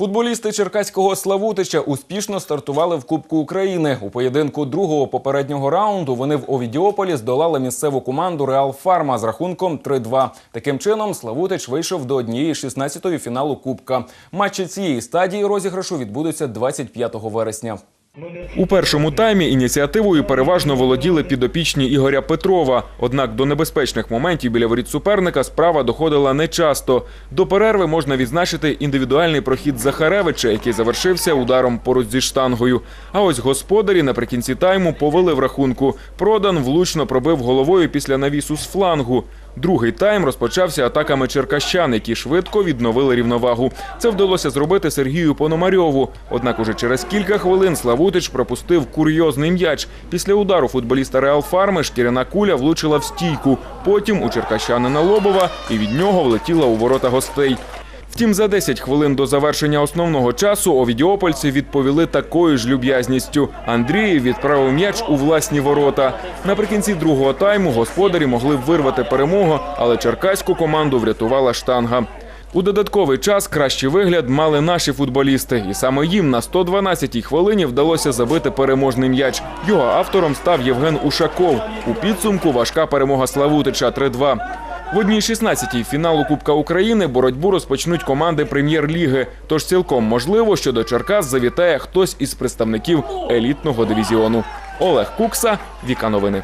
Футболісти Черкаського Славутича успішно стартували в Кубку України. У поєдинку другого попереднього раунду вони в Овідіополі здолали місцеву команду Реал Фарма з рахунком 3-2. Таким чином, Славутич вийшов до однієї 16-ї фіналу Кубка. Матчі цієї стадії розіграшу відбудуться 25 вересня. У першому таймі ініціативою переважно володіли підопічні Ігоря Петрова. Однак до небезпечних моментів біля воріт суперника справа доходила нечасто. До перерви можна відзначити індивідуальний прохід Захаревича, який завершився ударом поруч зі штангою. А ось господарі наприкінці тайму повели в рахунку. Продан влучно пробив головою після навісу з флангу. Другий тайм розпочався атаками черкащан, які швидко відновили рівновагу. Це вдалося зробити Сергію Пономарьову. Однак уже через кілька хвилин Славутич пропустив курйозний м'яч. Після удару футболіста Реал Фарми шкіряна куля влучила в стійку. Потім у черкащанина Лобова і від нього влетіла у ворота гостей. Втім, за 10 хвилин до завершення основного часу овідіопольці відповіли такою ж люб'язністю. Андрієв відправив м'яч у власні ворота. Наприкінці другого тайму господарі могли вирвати перемогу, але черкаську команду врятувала штанга. У додатковий час кращий вигляд мали наші футболісти, і саме їм на 112-й хвилині вдалося забити переможний м'яч. Його автором став Євген Ушаков. У підсумку важка перемога Славутича 3-2. В одній 16-й фіналу Кубка України боротьбу розпочнуть команди прем'єр-ліги. Тож цілком можливо, що до Черкас завітає хтось із представників елітного дивізіону. Олег Кукса, Віка Новини.